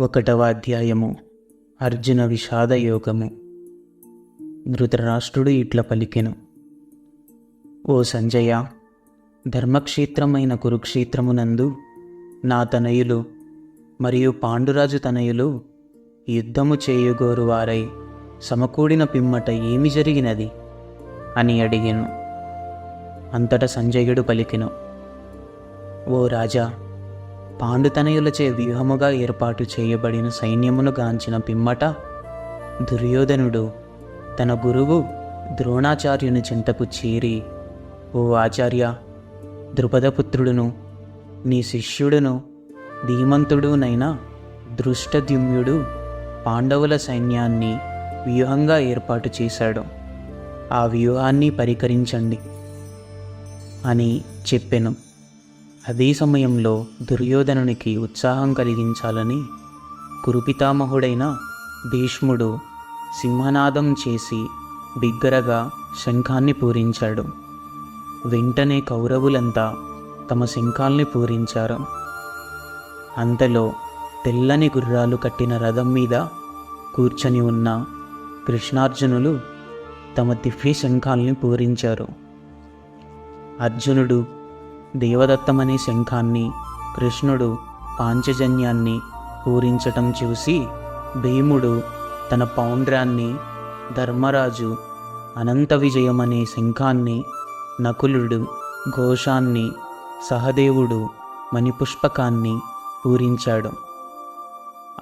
ఒకటవ అధ్యాయము అర్జున విషాద యోగము ధృతరాష్ట్రుడు ఇట్ల పలికెను. ఓ సంజయ ధర్మక్షేత్రమైన కురుక్షేత్రమునందు నా తనయులు మరియు పాండురాజు తనయులు యుద్ధము చేయుగోరు వారై సమకూడిన పిమ్మట ఏమి జరిగినది? అని అడిగాను. అంతట సంజయుడు పలికెను. ఓ రాజా పాండుతనయులచే వ్యూహముగా ఏర్పాటు చేయబడిన సైన్యమును గాంచిన పిమ్మట దుర్యోధనుడు తన గురువు ద్రోణాచార్యుని చింతకు చేరి ఓ ఆచార్య ద్రుపదపుత్రుడును నీ శిష్యుడును ధీమంతుడునైన దృష్టద్యుమ్యుడు పాండవుల సైన్యాన్ని వ్యూహంగా ఏర్పాటు చేశాడు. ఆ వ్యూహాన్ని పరికరించండి అని చెప్పెను. అదే సమయంలో దుర్యోధనునికి ఉత్సాహం కలిగించాలని కురుపితామహుడైన భీష్ముడు సింహనాదం చేసి బిగ్గరగా శంఖాన్ని పూరించాడు. వెంటనే కౌరవులంతా తమ శంఖాల్ని పూరించారు. అంతలో తెల్లని గుర్రాలు కట్టిన రథం మీద కూర్చొని ఉన్న కృష్ణార్జునులు తమ దివ్య శంఖాల్ని పూరించారు. అర్జునుడు దేవదత్తమనే శంఖాన్ని కృష్ణుడు పాంచజన్యాన్ని పూరించటం చూసి భీముడు తన పౌండ్రాన్ని ధర్మరాజు అనంత విజయం అనే శంఖాన్ని నకులుడు ఘోషాన్ని సహదేవుడు మణిపుష్పకాన్ని పూరించాడు.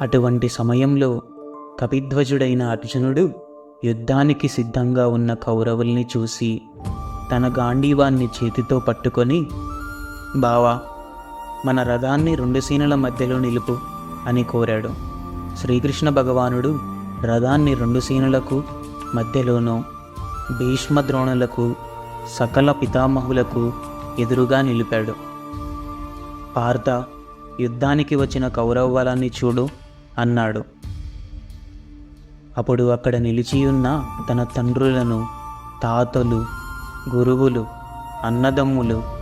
అటువంటి సమయంలో కపిధ్వజుడైన అర్జునుడు యుద్ధానికి సిద్ధంగా ఉన్న కౌరవుల్ని చూసి తన గాంధీవాన్ని చేతితో పట్టుకొని బావా మన రథాన్ని రెండు సీనల మధ్యలో నిలుపు అని కోరాడు. శ్రీకృష్ణ భగవానుడు రథాన్ని రెండు సీనులకు మధ్యలోనూ భీష్మద్రోణులకు సకల పితామహులకు ఎదురుగా నిలిపాడు. పార్థ యుద్ధానికి వచ్చిన కౌరవ బలాన్ని చూడు అన్నాడు. అప్పుడు అక్కడ నిలిచియున్న తన తండ్రులను తాతలు గురువులు అన్నదమ్ములు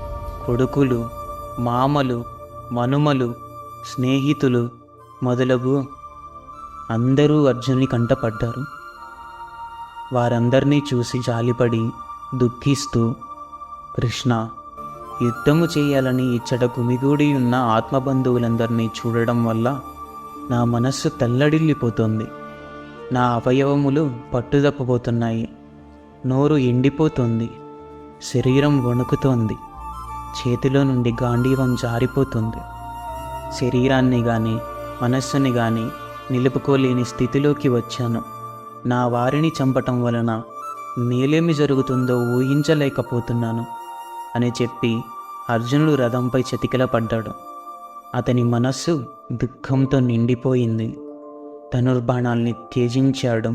కొడుకులు మామలు మనుమలు స్నేహితులు మొదలగు అందరూ అర్జున్ని కంటపడ్డారు. వారందరినీ చూసి జాలిపడి దుఃఖిస్తూ కృష్ణ యుద్ధము చేయాలని ఇచ్చట గుమిగూడి ఉన్న ఆత్మబంధువులందరినీ చూడడం వల్ల నా మనస్సు తల్లడిల్లిపోతుంది. నా అవయవములు పట్టుదప్పబోతున్నాయి. నోరు ఎండిపోతుంది. శరీరం వణుకుతోంది. చేతిలో నుండి గాంధీవం జారిపోతుంది. శరీరాన్ని కానీ మనస్సుని కానీ నిలుపుకోలేని స్థితిలోకి వచ్చాను. నా వారిని చంపటం వలన నేలేమి జరుగుతుందో ఊహించలేకపోతున్నాను అని చెప్పి అర్జునుడు రథంపై చతికిల పడ్డాడు అతని మనస్సు దుఃఖంతో నిండిపోయింది. ధనుర్బాణాల్ని త్యజించాడు.